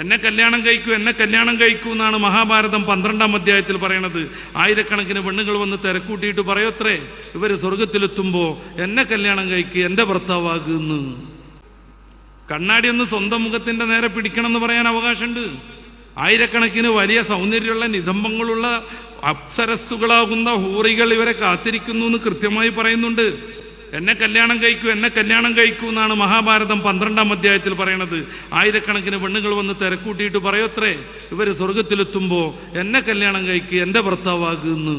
എന്നെ കല്യാണം കഴിക്കൂ എന്നെ കല്യാണം കഴിക്കൂ എന്നാണ് മഹാഭാരതം പന്ത്രണ്ടാം അധ്യായത്തിൽ പറയണത്. ആയിരക്കണക്കിന് പെണ്ണുങ്ങൾ വന്ന് തിരക്കൂട്ടിയിട്ട് പറയത്രേ ഇവർ സ്വർഗത്തിലെത്തുമ്പോ എന്നെ കല്യാണം കഴിക്കുക എന്റെ ഭർത്താവാകുന്നു കണ്ണാടി ഒന്ന് സ്വന്തം മുഖത്തിന്റെ നേരെ പിടിക്കണം എന്ന് പറയാൻ അവകാശമുണ്ട്. ആയിരക്കണക്കിന് വലിയ സൗന്ദര്യമുള്ള നിതംബങ്ങളുള്ള അപ്സരസ്സുകളാകുന്ന ഹൂറികൾ ഇവരെ കാത്തിരിക്കുന്നു എന്ന് കൃത്യമായി പറയുന്നുണ്ട്. എന്നെ കല്യാണം കഴിക്കൂ എന്നെ കല്യാണം കഴിക്കൂ എന്നാണ് മഹാഭാരതം പന്ത്രണ്ടാം അധ്യായത്തിൽ പറയണത്. ആയിരക്കണക്കിന് പെണ്ണുങ്ങൾ വന്ന് തിരക്കൂട്ടിയിട്ട് പറയത്രേ ഇവർ സ്വർഗത്തിലെത്തുമ്പോൾ എന്നെ കല്യാണം കഴിക്കുക എന്റെ ഭർത്താവാകുന്നു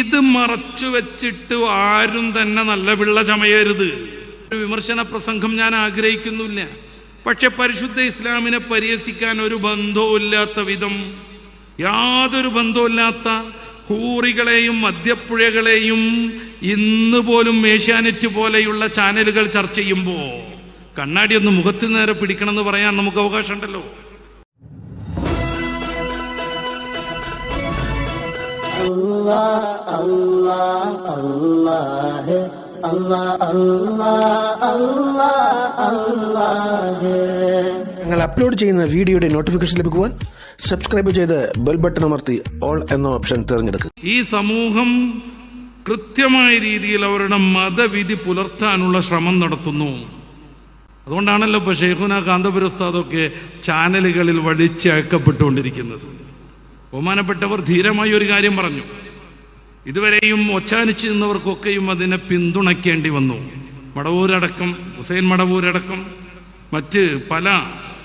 ഇത് മറച്ചു വെച്ചിട്ട് ആരും തന്നെ നല്ല പിള്ള ചമയരുത്. ഒരു വിമർശന പ്രസംഗം ഞാൻ ആഗ്രഹിക്കുന്നില്ല. പക്ഷെ പരിശുദ്ധ ഇസ്ലാമിനെ പരിഹസിക്കാൻ ഒരു ബന്ധവുമില്ലാത്ത വിധം യാതൊരു ബന്ധവുമില്ലാത്ത ഹൂറികളെയും മദ്യപ്പുഴകളെയും ഇന്ന് പോലും ഏഷ്യാനെറ്റ് പോലെയുള്ള ചാനലുകൾ ചർച്ച ചെയ്യുമ്പോൾ കണ്ണാടി ഒന്ന് മുഖത്ത് നേരെ പിടിക്കണമെന്ന് പറയാൻ നമുക്ക് അവകാശമുണ്ടല്ലോ. ഞങ്ങൾ അപ്ലോഡ് ചെയ്യുന്ന വീഡിയോയുടെ നോട്ടിഫിക്കേഷൻ ലഭിക്കുവാൻ സബ്സ്ക്രൈബ് ചെയ്ത് ബെൽ ബട്ടൺ അമർത്തി ഓൾ എന്ന ഓപ്ഷൻ തിരഞ്ഞെടുക്കുക. ഈ സമൂഹം കൃത്യമായ രീതിയിൽ അവരുടെ മതവിധി പുലർത്താനുള്ള ശ്രമം നടത്തുന്നു. അതുകൊണ്ടാണല്ലോ ഇപ്പൊ ഷെയ്ഖുന കാന്തപുരസ്താദൊക്കെ ചാനലുകളിൽ വഴിച്ചേക്കപ്പെട്ടുകൊണ്ടിരിക്കുന്നത് ബഹുമാനപ്പെട്ടവർ ധീരമായി ഒരു കാര്യം പറഞ്ഞു. ഇതുവരെയും ഒച്ചാനിച്ചു നിന്നവർക്കൊക്കെയും അതിനെ പിന്തുണയ്ക്കേണ്ടി വന്നു. മടവൂരടക്കം ഹുസൈൻ മടവൂരടക്കം മറ്റ് പല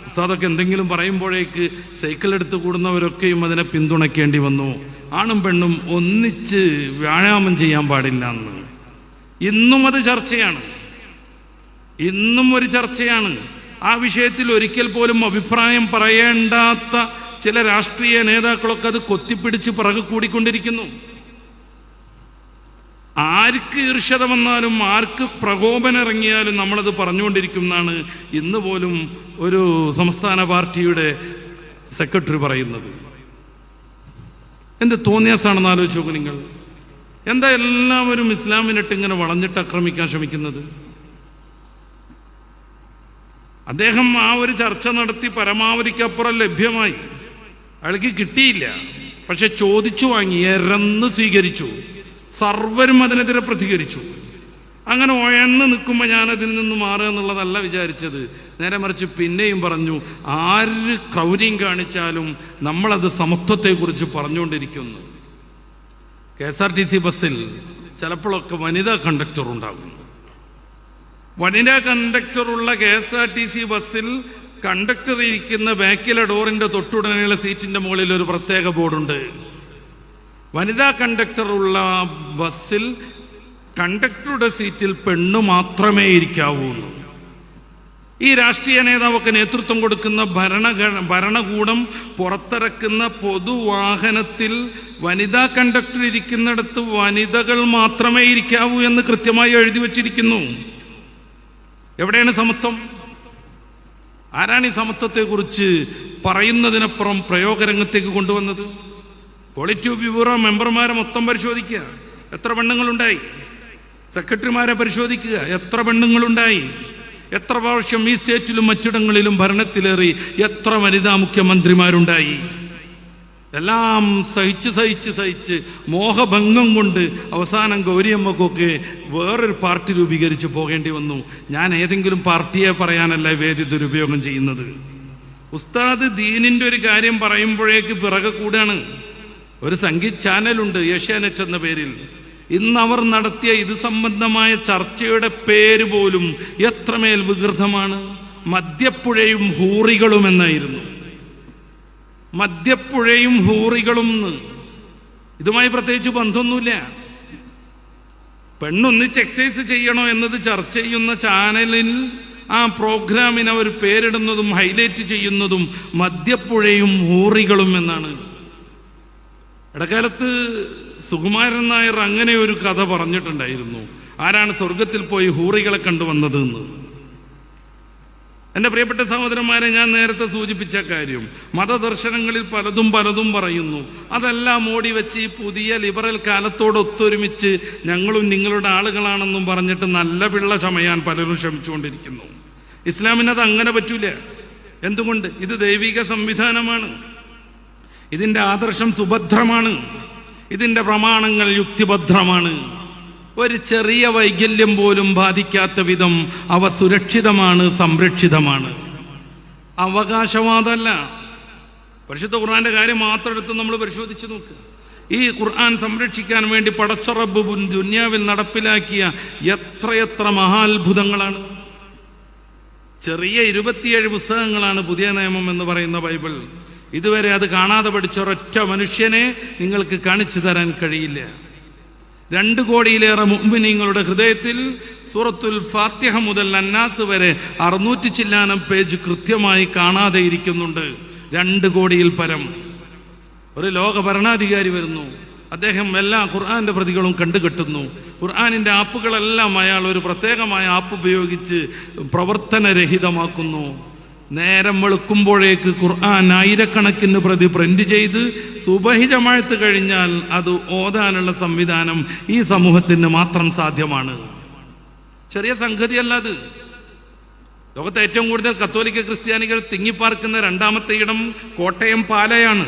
ഉസ്താദൊക്കെ എന്തെങ്കിലും പറയുമ്പോഴേക്ക് സൈക്കിൾ എടുത്ത് കൂടുന്നവരൊക്കെയും അതിനെ പിന്തുണയ്ക്കേണ്ടി വന്നു. ആണും പെണ്ണും ഒന്നിച്ച് വ്യായാമം ചെയ്യാൻ പാടില്ല എന്ന്. ഇന്നും അത് ചർച്ചയാണ്. ഇന്നും ഒരു ചർച്ചയാണ്. ആ വിഷയത്തിൽ ഒരിക്കൽ പോലും അഭിപ്രായം പറയേണ്ടാത്ത ചില രാഷ്ട്രീയ നേതാക്കളൊക്കെ അത് കൊത്തിപ്പിടിച്ച് പിറകെ കൂടിക്കൊണ്ടിരിക്കുന്നു. ആർക്ക് ഈർഷ്യത വന്നാലും ആർക്ക് പ്രകോപനം ഇറങ്ങിയാലും നമ്മളത് പറഞ്ഞുകൊണ്ടിരിക്കുന്നതാണ് ഇന്ന് പോലും ഒരു സംസ്ഥാന പാർട്ടിയുടെ സെക്രട്ടറി പറയുന്നത്. എന്ത് തോന്നിയാസാണെന്ന് ആലോചിച്ച് നോക്കൂ നിങ്ങൾ. എന്താ എല്ലാവരും ഇസ്ലാമിനിട്ട് ഇങ്ങനെ വളഞ്ഞിട്ട് ആക്രമിക്കാൻ ശ്രമിക്കുന്നത്? അദ്ദേഹം ആ ഒരു ചർച്ച നടത്തി പരമാവധിക്കപ്പുറം ലഭ്യമായി. അയാൾക്ക് കിട്ടിയില്ല. പക്ഷെ ചോദിച്ചു വാങ്ങി എരന്ന് സ്വീകരിച്ചു. സർവരും അതിനെതിരെ പ്രതികരിച്ചു. അങ്ങനെ ഉയർന്ന് നിൽക്കുമ്പോൾ ഞാൻ അതിൽ നിന്ന് മാറുക എന്നുള്ളതല്ല വിചാരിച്ചത്. നേരെ മറിച്ച് പിന്നെയും പറഞ്ഞു ആര് ക്രൗര്യം കാണിച്ചാലും നമ്മളത് സമത്വത്തെക്കുറിച്ച് പറഞ്ഞുകൊണ്ടിരിക്കുന്നു. K S R T C ബസ്സിൽ ചിലപ്പോഴൊക്കെ വനിതാ കണ്ടക്ടർ ഉണ്ടാകും. വനിതാ കണ്ടക്ടറുള്ള K S R T C ബസ്സിൽ കണ്ടക്ടർ ഇരിക്കുന്ന ബാക്കിലെ ഡോറിന്റെ തൊട്ടുടനെയുള്ള സീറ്റിന്റെ മുകളിൽ ഒരു പ്രത്യേക ബോർഡുണ്ട് വനിതാ കണ്ടക്ടറുള്ള ബസ്സിൽ കണ്ടക്ടറുടെ സീറ്റിൽ പെണ്ണു മാത്രമേ ഇരിക്കാവൂ. ഈ രാഷ്ട്രീയ നേതാവൊക്കെ നേതൃത്വം കൊടുക്കുന്ന ഭരണ ഭരണകൂടം പുറത്തിറക്കുന്ന പൊതുവാഹനത്തിൽ വനിതാ കണ്ടക്ടർ ഇരിക്കുന്നിടത്ത് വനിതകൾ മാത്രമേ ഇരിക്കാവൂ എന്ന് കൃത്യമായി എഴുതി വച്ചിരിക്കുന്നു. എവിടെയാണ് സമത്വം? ആരാണ് ഈ സമത്വത്തെക്കുറിച്ച് പറയുന്നതിനപ്പുറം പ്രയോഗരംഗത്തേക്ക് കൊണ്ടുവന്നത്? പോളിറ്റ്യൂബ് ബ്യൂറോ മെമ്പർമാരെ മൊത്തം പരിശോധിക്കുക. എത്ര പെണ്ണുങ്ങളുണ്ടായി? സെക്രട്ടറിമാരെ പരിശോധിക്കുക. എത്ര പെണ്ണുങ്ങളുണ്ടായി? എത്ര പ്രാവശ്യം ഈ സ്റ്റേറ്റിലും മറ്റിടങ്ങളിലും ഭരണത്തിലേറി എത്ര വനിതാ മുഖ്യമന്ത്രിമാരുണ്ടായി? എല്ലാം സഹിച്ച് സഹിച്ച് സഹിച്ച് മോഹഭംഗം കൊണ്ട് അവസാനം ഗൗരിയമ്മക്കൊക്കെ വേറൊരു പാർട്ടി രൂപീകരിച്ച് പോകേണ്ടി വന്നു. ഞാൻ ഏതെങ്കിലും പാർട്ടിയെ പറയാനല്ല വേദി ദുരുപയോഗം ചെയ്യുന്നത്. ഉസ്താദ് ദീനിന്റെ ഒരു കാര്യം പറയുമ്പോഴേക്ക് പിറകെ കൂടാണ്. ഒരു സംഗീത് ചാനലുണ്ട് ഏഷ്യാനെറ്റ് എന്ന പേരിൽ. ഇന്ന് അവർ നടത്തിയ ഇത് സംബന്ധമായ ചർച്ചയുടെ പേര് പോലും എത്രമേൽ വികൃതമാണ്. മദ്യപ്പുഴയും ഹൂറികളും എന്നായിരുന്നു. മദ്യപ്പുഴയും ഹൂറികളും ഇതുമായി പ്രത്യേകിച്ച് ബന്ധമൊന്നുമില്ല. പെണ്ണൊന്നിച്ച് എക്സസൈസ് ചെയ്യണോ എന്നത് ചർച്ച ചെയ്യുന്ന ചാനലിൽ ആ പ്രോഗ്രാമിന് അവർ പേരിടുന്നതും ഹൈലൈറ്റ് ചെയ്യുന്നതും മദ്യപ്പുഴയും ഹൂറികളും എന്നാണ്. ഇടക്കാലത്ത് സുകുമാരൻ നായർ അങ്ങനെ ഒരു കഥ പറഞ്ഞിട്ടുണ്ടായിരുന്നു. ആരാണ് സ്വർഗത്തിൽ പോയി ഹൂറികളെ കണ്ടുവന്നത് എന്ന് എന്റെ പ്രിയപ്പെട്ട സഹോദരന്മാരെ ഞാൻ നേരത്തെ സൂചിപ്പിച്ച കാര്യം മതദർശനങ്ങളിൽ പലതും പലതും പറയുന്നു. അതെല്ലാം ഓടി വെച്ച് ഈ പുതിയ ലിബറൽ കാലത്തോട് ഒത്തൊരുമിച്ച് ഞങ്ങളും നിങ്ങളുടെ ആളുകളാണെന്നും പറഞ്ഞിട്ട് നല്ല പിള്ള ചമയാൻ പലരും ശ്രമിച്ചുകൊണ്ടിരിക്കുന്നു. ഇസ്ലാമിനത് അങ്ങനെ പറ്റൂല. എന്തുകൊണ്ട്? ഇത് ദൈവിക സംവിധാനമാണ്. ഇതിന്റെ ആദർശം സുഭദ്രമാണ്. ഇതിന്റെ പ്രമാണങ്ങൾ യുക്തിഭദ്രമാണ്. ഒരു ചെറിയ വൈകല്യം പോലും ബാധിക്കാത്ത വിധം അവ സുരക്ഷിതമാണ് സംരക്ഷിതമാണ്. അവകാശവാദമല്ല. പരിശുദ്ധ ഖുർആന്റെ കാര്യം മാത്രം എടുത്ത് നമ്മൾ പരിശോധിച്ച് നോക്കുക ഈ ഖുർആൻ സംരക്ഷിക്കാൻ വേണ്ടി പടച്ചറബ് ദുന്യാവിൽ നടപ്പിലാക്കിയ എത്രയെത്ര മഹാത്ഭുതങ്ങളാണ്. ചെറിയ ഇരുപത്തിയേഴ് പുസ്തകങ്ങളാണ് പുതിയ നിയമം എന്ന് പറയുന്ന ബൈബിൾ. ഇതുവരെ അത് കാണാതെ പഠിച്ച ഒരൊറ്റ മനുഷ്യനെ നിങ്ങൾക്ക് കാണിച്ചു തരാൻ കഴിയില്ല. രണ്ട് കോടിയിലേറെ മുമ്പിനിങ്ങളുടെ ഹൃദയത്തിൽ സൂറത്തുൽ ഫാത്തിഹ മുതൽ അന്നാസ് വരെ അറുന്നൂറ്റി ചില്ലാനം പേജ് കൃത്യമായി കാണാതെ ഇരിക്കുന്നുണ്ട്. രണ്ട് കോടിയിൽ പരം. ഒരു ലോക ഭരണാധികാരി വരുന്നു. അദ്ദേഹം എല്ലാ ഖുർആാന്റെ പ്രതികളും കണ്ടുകെട്ടുന്നു. ഖുർആാനിന്റെ ആപ്പുകളെല്ലാം അയാൾ ഒരു പ്രത്യേകമായ ആപ്പ് ഉപയോഗിച്ച് പ്രവർത്തനരഹിതമാക്കുന്നു. നേരം വെളുക്കുമ്പോഴേക്ക് ഖുർആൻ ആയിരക്കണക്കിന് പ്രതി പ്രിന്റ് ചെയ്ത് സുബഹി കഴിഞ്ഞാൽ അത് ഓതാനുള്ള സംവിധാനം ഈ സമൂഹത്തിന് മാത്രം സാധ്യമാണ്. ചെറിയ സംഗതിയല്ല അത്. ലോകത്തെ ഏറ്റവും കൂടുതൽ കത്തോലിക്ക ക്രിസ്ത്യാനികൾ തിങ്ങിപ്പാർക്കുന്ന രണ്ടാമത്തെ ഇടം കോട്ടയം പാലയാണ്.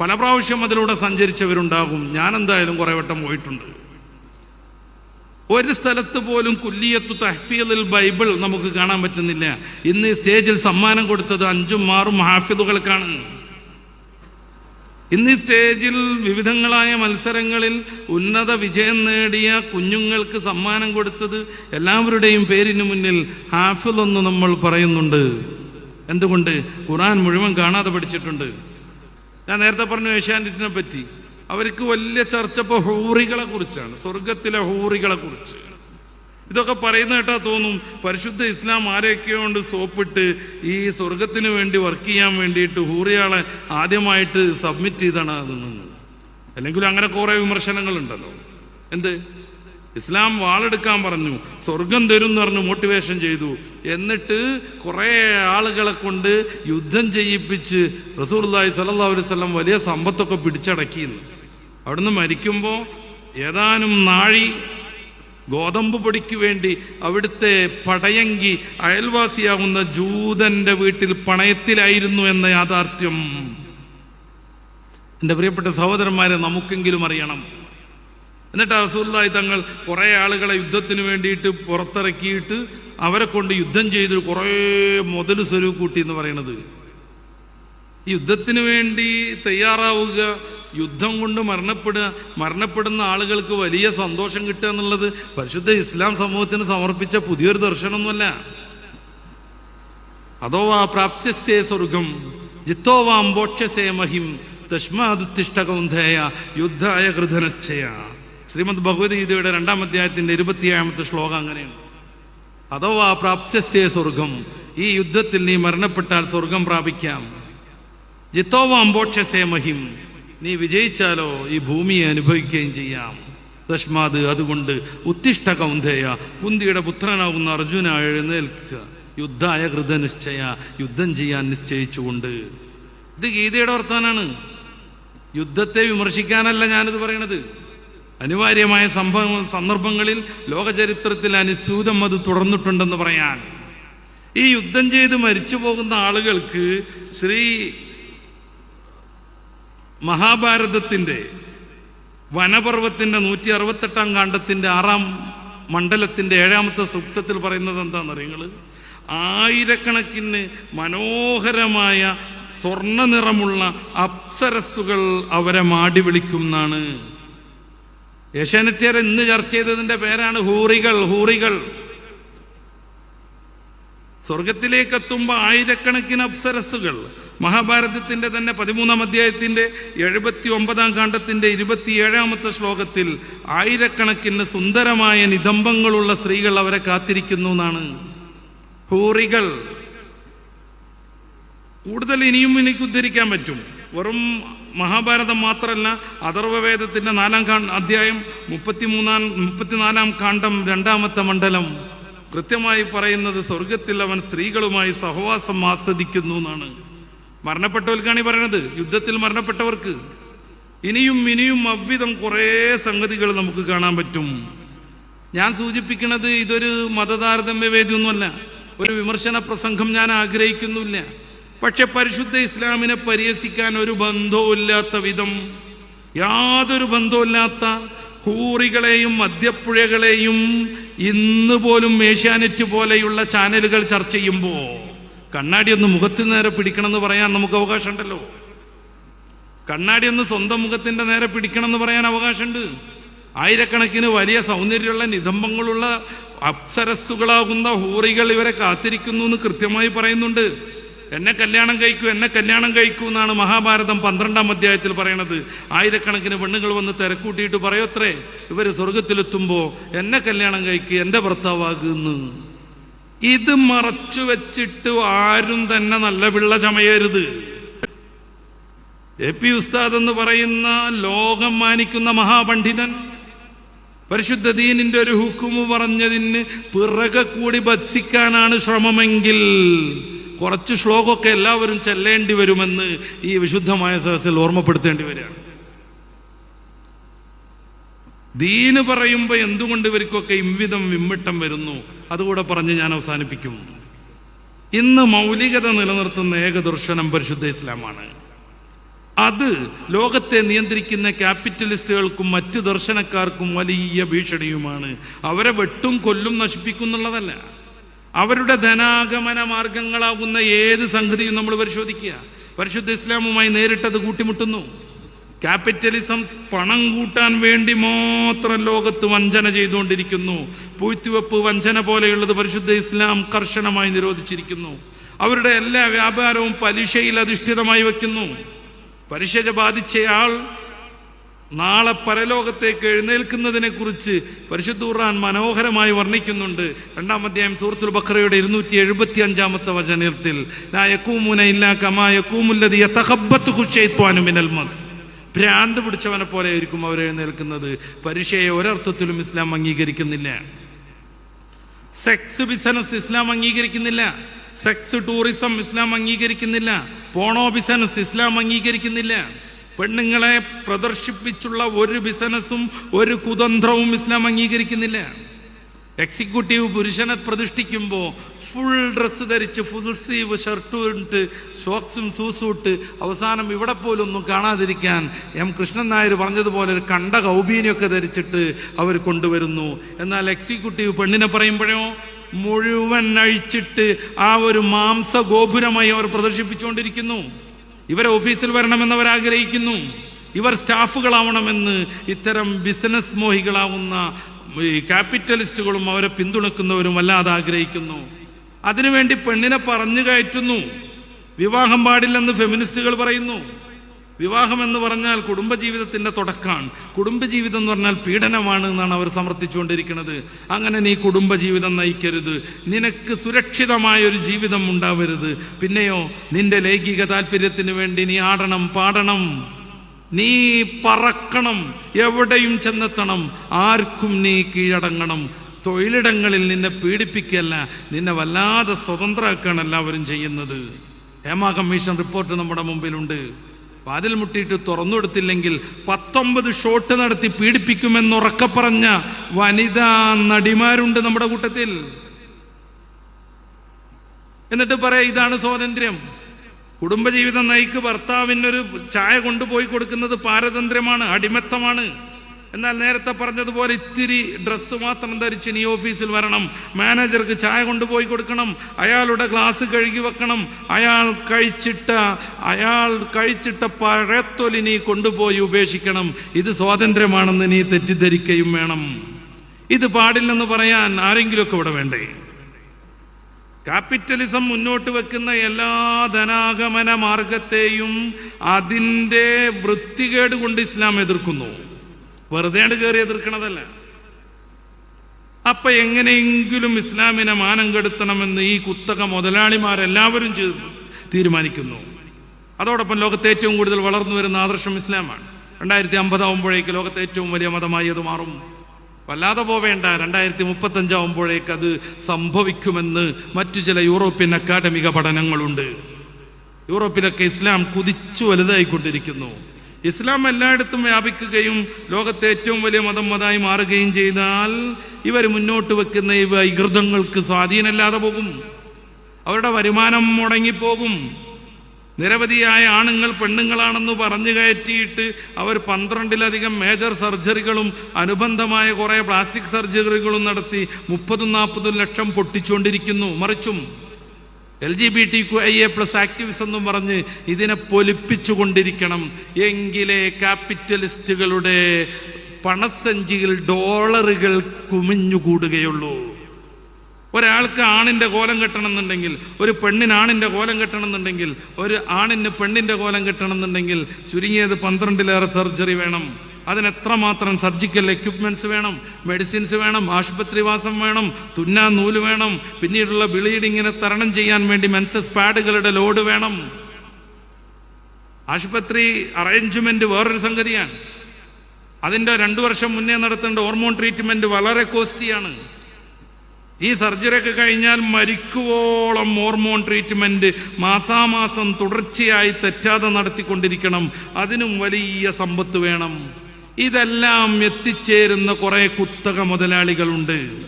പല പ്രാവശ്യം അതിലൂടെ സഞ്ചരിച്ചവരുണ്ടാകും. ഞാൻ എന്തായാലും കുറെ വട്ടം പോയിട്ടുണ്ട്. ഒരു സ്ഥലത്ത് പോലും കുല്ലിയത്തു തഹ്ഫീലിൽ ബൈബിൾ നമുക്ക് കാണാൻ പറ്റുന്നില്ല. ഇന്ന് സ്റ്റേജിൽ സമ്മാനം കൊടുത്തത് അഞ്ചും ആറും ഹാഫിദുകൾക്കാണ്. ഇന്ന് സ്റ്റേജിൽ വിവിധങ്ങളായ മത്സരങ്ങളിൽ ഉന്നത വിജയം നേടിയ കുഞ്ഞുങ്ങൾക്ക് സമ്മാനം കൊടുത്തത് എല്ലാവരുടെയും പേരിന് മുന്നിൽ ഹാഫിൽ എന്ന് നമ്മൾ പറയുന്നുണ്ട്. എന്തുകൊണ്ട്? ഖുറാൻ മുഴുവൻ കാണാതെ പഠിച്ചിട്ടുണ്ട്. ഞാൻ നേരത്തെ പറഞ്ഞു ഏഷ്യാനെറ്റിനെ പറ്റി. അവർക്ക് വലിയ ചർച്ച ഇപ്പോൾ ഹൂറികളെ കുറിച്ചാണ് സ്വർഗത്തിലെ ഹൂറികളെ കുറിച്ച്. ഇതൊക്കെ പറയുന്ന കേട്ടാ തോന്നും പരിശുദ്ധ ഇസ്ലാം ആരെയൊക്കെയോ കൊണ്ട് സോപ്പിട്ട് ഈ സ്വർഗത്തിന് വേണ്ടി വർക്ക് ചെയ്യാൻ വേണ്ടിയിട്ട് ഹൂറിയാളെ ആദ്യമായിട്ട് സബ്മിറ്റ് ചെയ്താണ് അതെന്ന് അല്ലെങ്കിലും അങ്ങനെ കുറെ വിമർശനങ്ങളുണ്ടല്ലോ. എന്ത്? ഇസ്ലാം വാളെടുക്കാൻ പറഞ്ഞു സ്വർഗം തരും എന്ന് പറഞ്ഞു മോട്ടിവേഷൻ ചെയ്തു. എന്നിട്ട് കുറേ ആളുകളെ കൊണ്ട് യുദ്ധം ചെയ്യിപ്പിച്ച് റസൂർലായി സല്ലാ അലൈവല്ലം വലിയ സമ്പത്തൊക്കെ പിടിച്ചടക്കിയെന്ന് അവിടുന്ന് മരിക്കുമ്പോൾ ഏതാനും നാഴി ഗോതമ്പ് പൊടിക്ക് വേണ്ടി അവിടുത്തെ പടയങ്കി അയൽവാസിയാവുന്ന ജൂതന്റെ വീട്ടിൽ പണയത്തിലായിരുന്നു എന്ന യാഥാർത്ഥ്യം. എന്റെ പ്രിയപ്പെട്ട സഹോദരന്മാരെ നമുക്കെങ്കിലും അറിയണം. എന്നിട്ട് റസൂല്ലായി തങ്ങൾ കുറേ ആളുകളെ യുദ്ധത്തിന് വേണ്ടിയിട്ട് പുറത്തിറക്കിയിട്ട് അവരെ കൊണ്ട് യുദ്ധം ചെയ്ത് കുറേ മുതൽ സ്വരൂ കൂട്ടി എന്ന് പറയണത്. യുദ്ധത്തിന് വേണ്ടി തയ്യാറാവുക യുദ്ധം കൊണ്ട് മരണപ്പെടുക മരണപ്പെടുന്ന ആളുകൾക്ക് വലിയ സന്തോഷം കിട്ടുക എന്നുള്ളത് പരിശുദ്ധ ഇസ്ലാം സമൂഹത്തിന് സമർപ്പിച്ച പുതിയൊരു ദർശനമൊന്നുമല്ല. അതോ ആ പ്രാപ്സ്യസേ സ്വർഗം ജിത്തോവാം ബോക്ഷസേ മഹിം തസ്മാതുത്തിഷ്ടകൗന്ധേയ യുദ്ധായ കൃതനശ്ചയ ശ്രീമദ് ഭഗവത്ഗീതയുടെ രണ്ടാം അധ്യായത്തിന്റെ ഇരുപത്തിയേഴാമത്തെ ശ്ലോകം അങ്ങനെയാണ് അഥവാ പ്രാപ്സ്യേ സ്വർഗം ഈ യുദ്ധത്തിൽ നീ മരണപ്പെട്ടാൽ സ്വർഗം പ്രാപിക്കാം. ജിത്തോവാ അമ്പോക്ഷസേ മഹിം നീ വിജയിച്ചാലോ ഈ ഭൂമിയെ അനുഭവിക്കുകയും ചെയ്യാം. തസ്മാത് അതുകൊണ്ട് ഉത്തിഷ്ഠ കൗന്ധേയ കുന്തിയുടെ പുത്രനാകുന്ന അർജുന എഴുന്നേൽക്കുക. യുദ്ധായ കൃതനിശ്ചയ യുദ്ധം ചെയ്യാൻ നിശ്ചയിച്ചുകൊണ്ട്. ഇത് ഗീതയുടെ വർത്താനാണ്. യുദ്ധത്തെ വിമർശിക്കാനല്ല ഞാനിത് പറയണത്. അനിവാര്യമായ സംഭവ സന്ദർഭങ്ങളിൽ ലോകചരിത്രത്തിൽ അനുസ്യൂതം അത് തുടർന്നിട്ടുണ്ടെന്ന് പറയാൻ. ഈ യുദ്ധം ചെയ്ത് മരിച്ചു പോകുന്ന ആളുകൾക്ക് ശ്രീ മഹാഭാരതത്തിന്റെ വനപർവത്തിന്റെ നൂറ്റി അറുപത്തെട്ടാം കാണ്ഡത്തിന്റെ ആറാം മണ്ഡലത്തിന്റെ ഏഴാമത്തെ സൂക്തത്തിൽ പറയുന്നത് എന്താണെന്ന് അറിയുന്നത് ആയിരക്കണക്കിന് മനോഹരമായ സ്വർണ നിറമുള്ള അപ്സരസ്സുകൾ അവരെ മാടി വിളിക്കുന്നാണ് ഏഷ്യാനെറ്റുകാർ ഇന്ന് ചർച്ച ചെയ്തതിന്റെ പേരാണ് ഹൂറികൾ ഹൂറികൾ. സ്വർഗത്തിലേക്ക് എത്തുമ്പോൾ ആയിരക്കണക്കിന് അപ്സരസുകൾ മഹാഭാരതത്തിന്റെ തന്നെ പതിമൂന്നാം അധ്യായത്തിന്റെ എഴുപത്തി ഒമ്പതാം കാണ്ഡത്തിന്റെ ഇരുപത്തിയേഴാമത്തെ ശ്ലോകത്തിൽ ആയിരക്കണക്കിന് സുന്ദരമായ നിതംബങ്ങളുള്ള സ്ത്രീകൾ അവരെ കാത്തിരിക്കുന്നു എന്നാണ്. ഹൂറികൾ. കൂടുതൽ ഇനിയും എനിക്ക് ഉദ്ധരിക്കാൻ പറ്റും. വെറും മഹാഭാരതം മാത്രമല്ല അഥർവവേദത്തിന്റെ നാലാം കാ അധ്യായം മുപ്പത്തിമൂന്നാം മുപ്പത്തിനാലാം കാണ്ഡം രണ്ടാമത്തെ മണ്ഡലം. കൃത്യമായി പറയുന്നത് സ്വർഗത്തിൽ അവൻ സ്ത്രീകളുമായി സഹവാസം ആസ്വദിക്കുന്നു എന്നാണ്. മരണപ്പെട്ടവർക്കാണ് ഈ പറയണത്. യുദ്ധത്തിൽ മരണപ്പെട്ടവർക്ക്. ഇനിയും ഇനിയും അവ്വിധം കുറേ സംഗതികൾ നമുക്ക് കാണാൻ പറ്റും. ഞാൻ സൂചിപ്പിക്കുന്നത് ഇതൊരു മതതാരതമ്യ വേദിയൊന്നുമല്ല ഒരു വിമർശന പ്രസംഗം ഞാൻ ആഗ്രഹിക്കുന്നില്ല പക്ഷെ പരിശുദ്ധ ഇസ്ലാമിനെ പരിഹസിക്കാൻ ഒരു ബന്ധവുമില്ലാത്ത വിധം യാതൊരു ബന്ധവുമില്ലാത്ത ഹൂറികളെയും മദ്യപ്പുഴകളെയും ഇന്ന് പോലും ഏഷ്യാനെറ്റ് പോലെയുള്ള ചാനലുകൾ ചർച്ച ചെയ്യുമ്പോൾ കണ്ണാടി ഒന്ന് മുഖത്തിന് നേരെ പിടിക്കണമെന്ന് പറയാൻ നമുക്ക് അവകാശമുണ്ടല്ലോ. കണ്ണാടി ഒന്ന് സ്വന്തം മുഖത്തിന്റെ നേരെ പിടിക്കണമെന്ന് പറയാൻ അവകാശമുണ്ട്. ആയിരക്കണക്കിന് വലിയ സൗന്ദര്യമുള്ള നിതംബങ്ങളുള്ള അപ്സരസ്സുകളാകുന്ന ഹൂറികൾ ഇവരെ കാത്തിരിക്കുന്നു എന്ന് കൃത്യമായി പറയുന്നുണ്ട്. എന്നെ കല്യാണം കഴിക്കൂ എന്നെ കല്യാണം കഴിക്കൂ എന്നാണ് മഹാഭാരതം പന്ത്രണ്ടാം അധ്യായത്തിൽ പറയണത്. ആയിരക്കണക്കിന് പെണ്ണുങ്ങൾ വന്ന് തിരക്കൂട്ടിയിട്ട് പറയത്രേ ഇവർ സ്വർഗത്തിലെത്തുമ്പോൾ എന്നെ കല്യാണം കഴിക്കുക എന്റെ ഭർത്താവാകുന്നു ഇത് മറച്ചു വെച്ചിട്ട് ആരും തന്നെ നല്ല പിള്ള ചമയരുത്. എ പി ഉസ്താദ് എന്ന് പറയുന്ന ലോകം മാനിക്കുന്ന മഹാപണ്ഡിതൻ പരിശുദ്ധ ദീനിന്റെ ഒരു ഹുക്കുമു പറഞ്ഞതിന് പിറകെ കൂടി ഭത്സിക്കാനാണ് ശ്രമമെങ്കിൽ കുറച്ച് ശ്ലോകമൊക്കെ എല്ലാവരും ചെല്ലേണ്ടി വരുമെന്ന് ഈ വിശുദ്ധമായ സദസ്സിൽ ഓർമ്മപ്പെടുത്തേണ്ടി വരികയാണ്. ദീന് പറയുമ്പോൾ എന്തുകൊണ്ട് ഇവർക്കൊക്കെ ഇംവിധം വിമ്മിട്ടം വരുന്നു? അതുകൂടെ പറഞ്ഞ് ഞാൻ അവസാനിപ്പിക്കും. ഇന്ന് മൗലികത നിലനിർത്തുന്ന ഏക ദർശനം പരിശുദ്ധ ഇസ്ലാമാണ്. അത് ലോകത്തെ നിയന്ത്രിക്കുന്ന ക്യാപിറ്റലിസ്റ്റുകൾക്കും മറ്റ് ദർശനക്കാർക്കും വലിയ ഭീഷണിയുമാണ്. അവരെ വെട്ടും കൊല്ലും നശിപ്പിക്കുന്നുള്ളതല്ല അവരുടെ ധനാഗമന മാർഗങ്ങളാകുന്ന ഏത് സംഗതിയും നമ്മൾ പരിശോധിക്കുക. പരിശുദ്ധ ഇസ്ലാമുമായി നേരിട്ടത് കൂട്ടിമുട്ടുന്നു. ക്യാപിറ്റലിസം പണം കൂട്ടാൻ വേണ്ടി മാത്രം ലോകത്ത് വഞ്ചന ചെയ്തുകൊണ്ടിരിക്കുന്നു. പൂഴ്ത്തിവെപ്പ് വഞ്ചന പോലെയുള്ളത് പരിശുദ്ധ ഇസ്ലാം കർശനമായി നിരോധിച്ചിരിക്കുന്നു. അവരുടെ എല്ലാ വ്യാപാരവും പലിശയിൽ അധിഷ്ഠിതമായി വയ്ക്കുന്നു. പലിശ ബാധിച്ചയാൾ നാളെ പരലോകത്തേക്ക് എഴുന്നേൽക്കുന്നതിനെ കുറിച്ച് പരിശുദ്ധ ഖുർആൻ മനോഹരമായി വർണിക്കുന്നുണ്ട്. രണ്ടാം അധ്യായം സൂറത്തുൽ ബക്രയുടെ ഇരുന്നൂറ്റി എഴുപത്തി അഞ്ചാമത്തെ വചനത്തിൽ ഭ്രാന്ത് പിടിച്ചവനെ പോലെ ആയിരിക്കും അവർ എഴുന്നേൽക്കുന്നത്. പരീക്ഷയെ ഒരർത്ഥത്തിലും ഇസ്ലാം അംഗീകരിക്കുന്നില്ല. സെക്സ് ബിസിനസ് ഇസ്ലാം അംഗീകരിക്കുന്നില്ല. സെക്സ് ടൂറിസം ഇസ്ലാം അംഗീകരിക്കുന്നില്ല. പോണോ ബിസിനസ് ഇസ്ലാം അംഗീകരിക്കുന്നില്ല. പെണ്ണുങ്ങളെ പ്രദർശിപ്പിച്ചുള്ള ഒരു ബിസിനസ്സും ഒരു കുതന്ത്രവും ഇസ്ലാം അംഗീകരിക്കുന്നില്ല. എക്സിക്യൂട്ടീവ് പുരുഷനെ പ്രതിഷ്ഠിക്കുമ്പോൾ ഫുൾ ഡ്രസ്സ് ധരിച്ച് ഫുൾ സ്ലീവ് ഷർട്ടും ഇട്ട് ഷോക്സും സൂസും ഇട്ട് അവസാനം ഇവിടെ പോലൊന്നും കാണാതിരിക്കാൻ എം കൃഷ്ണൻ നായർ പറഞ്ഞതുപോലെ ഒരു കണ്ട കൗബീനിയൊക്കെ ധരിച്ചിട്ട് അവർ കൊണ്ടുവരുന്നു. എന്നാൽ എക്സിക്യൂട്ടീവ് പെണ്ണിനെ പറയുമ്പോഴോ മുഴുവൻ അഴിച്ചിട്ട് ആ ഒരു മാംസ ഗോപുരമായി അവർ പ്രദർശിപ്പിച്ചുകൊണ്ടിരിക്കുന്നു. ഇവരെ ഓഫീസിൽ വരണമെന്ന് അവർ ആഗ്രഹിക്കുന്നു. ഇവർ സ്റ്റാഫുകളാവണമെന്ന് ഇത്തരം ബിസിനസ് മോഹികളാവുന്ന ക്യാപിറ്റലിസ്റ്റുകളും അവരെ പിന്തുണക്കുന്നവരും വല്ലാതെ ആഗ്രഹിക്കുന്നു. അതിനുവേണ്ടി പെണ്ണിനെ പറഞ്ഞു കയറ്റുന്നു. വിവാഹം പാടില്ലെന്ന് ഫെമിനിസ്റ്റുകൾ പറയുന്നു. വിവാഹം എന്ന് പറഞ്ഞാൽ കുടുംബജീവിതത്തിന്റെ തുടക്കമാണ് കുടുംബജീവിതം എന്ന് പറഞ്ഞാൽ പീഡനമാണ് എന്നാണ് അവർ സമർത്ഥിച്ചുകൊണ്ടിരിക്കുന്നത്. അങ്ങനെ നീ കുടുംബജീവിതം നയിക്കരുത്. നിനക്ക് സുരക്ഷിതമായ ഒരു ജീവിതം ഉണ്ടാവരുത്. പിന്നെയോ നിന്റെ ലൈംഗിക താല്പര്യത്തിന് വേണ്ടി നീ ആടണം പാടണം. നീ പറക്കണം. എവിടെയും ചെന്നെത്തണം. ആർക്കും നീ കീഴടങ്ങണം. തൊഴിലിടങ്ങളിൽ നിന്നെ പീഡിപ്പിക്കല്ല നിന്നെ വല്ലാതെ സ്വതന്ത്രമാക്കുകയാണ് എല്ലാവരും ചെയ്യുന്നത്. ഹേമ കമ്മീഷൻ റിപ്പോർട്ട് നമ്മുടെ മുമ്പിലുണ്ട്. വാതിൽ മുട്ടിയിട്ട് തുറന്നുകൊടുത്തില്ലെങ്കിൽ പത്തൊമ്പത് ഷോട്ട് നടത്തി പീഡിപ്പിക്കുമെന്ന് ഉറക്കെ പറഞ്ഞ വനിതാ നടിമാരുണ്ട് നമ്മുടെ കൂട്ടത്തിൽ. എന്നിട്ട് പറയാ ഇതാണ് സ്വാതന്ത്ര്യം. കുടുംബജീവിതം നയിക്ക് ഭർത്താവിനൊരു ചായ കൊണ്ടുപോയി കൊടുക്കുന്നത് പാരതന്ത്ര്യമാണ് അടിമത്തമാണ്. എന്നാൽ നേരത്തെ പറഞ്ഞതുപോലെ ഇത്തിരി ഡ്രസ്സ് മാത്രം ധരിച്ച് നീ ഓഫീസിൽ വരണം. മാനേജർക്ക് ചായ കൊണ്ടുപോയി കൊടുക്കണം. അയാളുടെ ഗ്ലാസ് കഴുകി വെക്കണം. അയാൾ കഴിച്ചിട്ട അയാൾ കഴിച്ചിട്ട പഴത്തൊലി നീ കൊണ്ടുപോയി ഉപേക്ഷിക്കണം. ഇത് സ്വാതന്ത്ര്യമാണെന്ന് നീ തെറ്റിദ്ധരിക്കുകയും വേണം. ഇത് പാടില്ലെന്ന് പറയാൻ ആരെങ്കിലുമൊക്കെ ഇവിടെ വേണ്ടേ? ക്യാപിറ്റലിസം മുന്നോട്ട് വെക്കുന്ന എല്ലാ ധനാഗമന മാർഗത്തെയും അതിന്റെ വൃത്തികേട് കൊണ്ട് ഇസ്ലാം എതിർക്കുന്നു. വെറുതെ കയറി എതിർക്കണതല്ല. അപ്പൊ എങ്ങനെയെങ്കിലും ഇസ്ലാമിനെ മാനം കെടുത്തണമെന്ന് ഈ കുത്തക മുതലാളിമാരെല്ലാവരും തീരുമാനിക്കുന്നു. അതോടൊപ്പം ലോകത്തെ ഏറ്റവും കൂടുതൽ വളർന്നു വരുന്ന ആദർശം ഇസ്ലാമാണ്. രണ്ടായിരത്തി അമ്പതാവുമ്പോഴേക്ക് ലോകത്തെ ഏറ്റവും വലിയ മതമായി അത് മാറും. വല്ലാതെ പോവേണ്ട രണ്ടായിരത്തി മുപ്പത്തഞ്ചാവുമ്പോഴേക്ക് അത് സംഭവിക്കുമെന്ന് മറ്റു ചില യൂറോപ്യൻ അക്കാഡമിക പഠനങ്ങളുണ്ട്. യൂറോപ്പിലൊക്കെ ഇസ്ലാം കുതിച്ചു വലുതായിക്കൊണ്ടിരിക്കുന്നു. ഇസ്ലാം എല്ലായിടത്തും വ്യാപിക്കുകയും ലോകത്തെ ഏറ്റവും വലിയ മതം മതമായി മാറുകയും ചെയ്താൽ ഇവർ മുന്നോട്ട് വെക്കുന്ന ഈ വൈകൃതങ്ങൾക്ക് സ്വാധീനമില്ലാതെ പോകും. അവരുടെ വരുമാനം മുടങ്ങിപ്പോകും. നിരവധിയായ ആണുങ്ങൾ പെണ്ണുങ്ങളാണെന്ന് പറഞ്ഞു കയറ്റിയിട്ട് അവർ പന്ത്രണ്ടിലധികം മേജർ സർജറികളും അനുബന്ധമായ കുറേ പ്ലാസ്റ്റിക് സർജറികളും നടത്തി മുപ്പതും നാൽപ്പതും ലക്ഷം പൊട്ടിച്ചുകൊണ്ടിരിക്കുന്നു. മറിച്ചും L G B T Q I A plus activism എന്നും പറഞ്ഞ് ഇതിനെ പൊലിപ്പിച്ചു കൊണ്ടിരിക്കണം എങ്കിലേ ക്യാപിറ്റലിസ്റ്റുകളുടെ പണസഞ്ചിയിൽ ഡോളറുകൾ കുമിഞ്ഞുകൂടുകയുള്ളൂ. ഒരാൾക്ക് ആണിന്റെ കോലം കെട്ടണമെന്നുണ്ടെങ്കിൽ ഒരു പെണ്ണിന് ആണിന്റെ കോലം കെട്ടണമെന്നുണ്ടെങ്കിൽ ഒരു ആണിന് പെണ്ണിന്റെ കോലം കെട്ടണമെന്നുണ്ടെങ്കിൽ ചുരുങ്ങിയത് പന്ത്രണ്ടിലേറെ സർജറി വേണം. അതിന് എത്രമാത്രം സർജിക്കൽ എക്യുപ്മെന്റ്സ് വേണം മെഡിസിൻസ് വേണം ആശുപത്രിവാസം വേണം തുന്നാൻ നൂൽ വേണം പിന്നീടുള്ള ബ്ലീഡിങ്ങിനെ തരണം ചെയ്യാൻ വേണ്ടി മെൻസസ് പാഡുകളുടെ ലോഡ് വേണം. ആശുപത്രി അറേഞ്ച്മെന്റ് വേറൊരു സംഗതിയാണ്. അതിന്റെ രണ്ടു വർഷം മുന്നേ നടത്തേണ്ട ഹോർമോൺ ട്രീറ്റ്മെന്റ് വളരെ കോസ്റ്റിയാണ് ഈ സർജറി ഒക്കെ കഴിഞ്ഞാൽ മരിക്കുവോളം ഹോർമോൺ ട്രീറ്റ്മെന്റ് മാസാമാസം തുടർച്ചയായി തെറ്റാതെ നടത്തിക്കൊണ്ടിരിക്കണം. അതിനും വലിയ സമ്പത്ത് വേണം. ഇതെല്ലാം എത്തിച്ചേരുന്ന കുറെ കുത്തക മുതലാളികളുണ്ട്.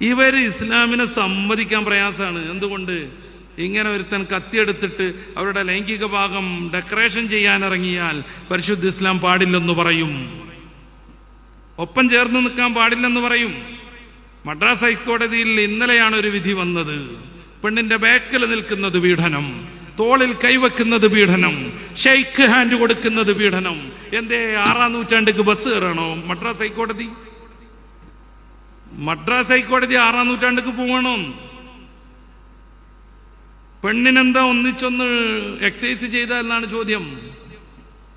ഇവർ ഇസ്ലാമിനെ സമ്മതിക്കാൻ പ്രയാസമാണ് എന്തുകൊണ്ട്? ഇങ്ങനെ ഒരുത്തൻ കത്തിയെടുത്തിട്ട് അവരുടെ ലൈംഗിക ഭാഗം ഡെക്കറേഷൻ ചെയ്യാൻ ഇറങ്ങിയാൽ പരിശുദ്ധ ഇസ്ലാം പാടില്ലെന്ന് പറയും. ഒപ്പം ചേർന്ന് നിൽക്കാൻ പാടില്ലെന്ന് പറയും. മദ്രാസ് ഹൈക്കോടതിയിൽ ഇന്നലെയാണ് ഒരു വിധി വന്നത്. പെണ്ണിന്റെ ബാക്കിൽ നിൽക്കുന്നത് പീഡനം. തോളിൽ കൈവെക്കുന്നത് പീഡനം ഷെയ്ക്ക് ഹാൻഡ് കൊടുക്കുന്നത് പീഡനം. എന്തേ ആറാം നൂറ്റാണ്ടിക്ക് ബസ് കയറണോ? മദ്രാസ് ഹൈക്കോടതി? മദ്രാസ് ഹൈക്കോടതി ആറാം നൂറ്റാണ്ടിക്ക് പോകണോ. പെണ്ണിനെന്താ ഒന്നിച്ചൊന്ന് എക്സസൈസ് ചെയ്ത എന്നാണ് ചോദ്യം.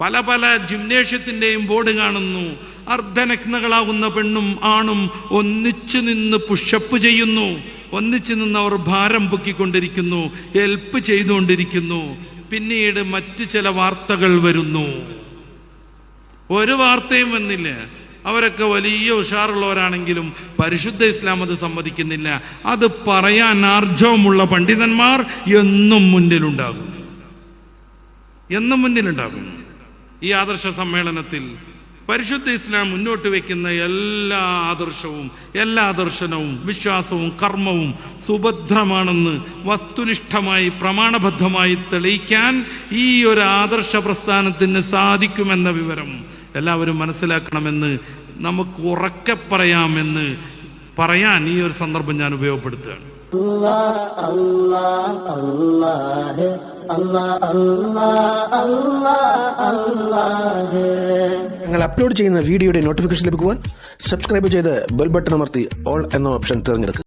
പല പല ജിംനേഷ്യത്തിന്റെയും ബോർഡ് കാണുന്നു. അർദ്ധനഗ്നകളാകുന്ന പെണ്ണും ആണും ഒന്നിച്ചു നിന്ന് പുഷപ്പ് ചെയ്യുന്നു. ഒന്നിച്ചു നിന്നവർ ഭാരം പൊക്കിക്കൊണ്ടിരിക്കുന്നു ഹെൽപ്പ് ചെയ്തുകൊണ്ടിരിക്കുന്നു. പിന്നീട് മറ്റു ചില വാർത്തകൾ വരുന്നു. ഒരു വാർത്തയും വന്നില്ല. അവരൊക്കെ വലിയ ഉഷാറുള്ളവരാണെങ്കിലും പരിശുദ്ധ ഇസ്ലാം അത് സമ്മതിക്കുന്നില്ല. അത് പറയാൻ ആർജവമുള്ള പണ്ഡിതന്മാർ എന്നും മുന്നിലുണ്ടാകും. എന്നും മുന്നിലുണ്ടാകും. ഈ ആദർശ സമ്മേളനത്തിൽ പരിശുദ്ധ ഇസ്ലാം മുന്നോട്ട് വയ്ക്കുന്ന എല്ലാ ആദർശവും എല്ലാ ദർശനവും വിശ്വാസവും കർമ്മവും സുഭദ്രമാണെന്ന് വസ്തുനിഷ്ഠമായി പ്രമാണബദ്ധമായി തെളിയിക്കാൻ ഈ ഒരു ആദർശ പ്രസ്ഥാനത്തിന് സാധിക്കുമെന്ന വിവരം എല്ലാവരും മനസ്സിലാക്കണമെന്ന് നമുക്ക് ഉറക്കെ പറയാമെന്ന് പറയാൻ ഈ ഒരു സന്ദർഭം ഞാൻ ഉപയോഗപ്പെടുത്തുകയാണ്. ഞങ്ങൾ അപ്ലോഡ് ചെയ്യുന്ന വീഡിയോയുടെ നോട്ടിഫിക്കേഷൻ ലഭിക്കുവാൻ സബ്സ്ക്രൈബ് ചെയ്ത് ബെൽ ബട്ടൺ അമർത്തി ഓൾ എന്ന ഓപ്ഷൻ തിരഞ്ഞെടുക്കുക.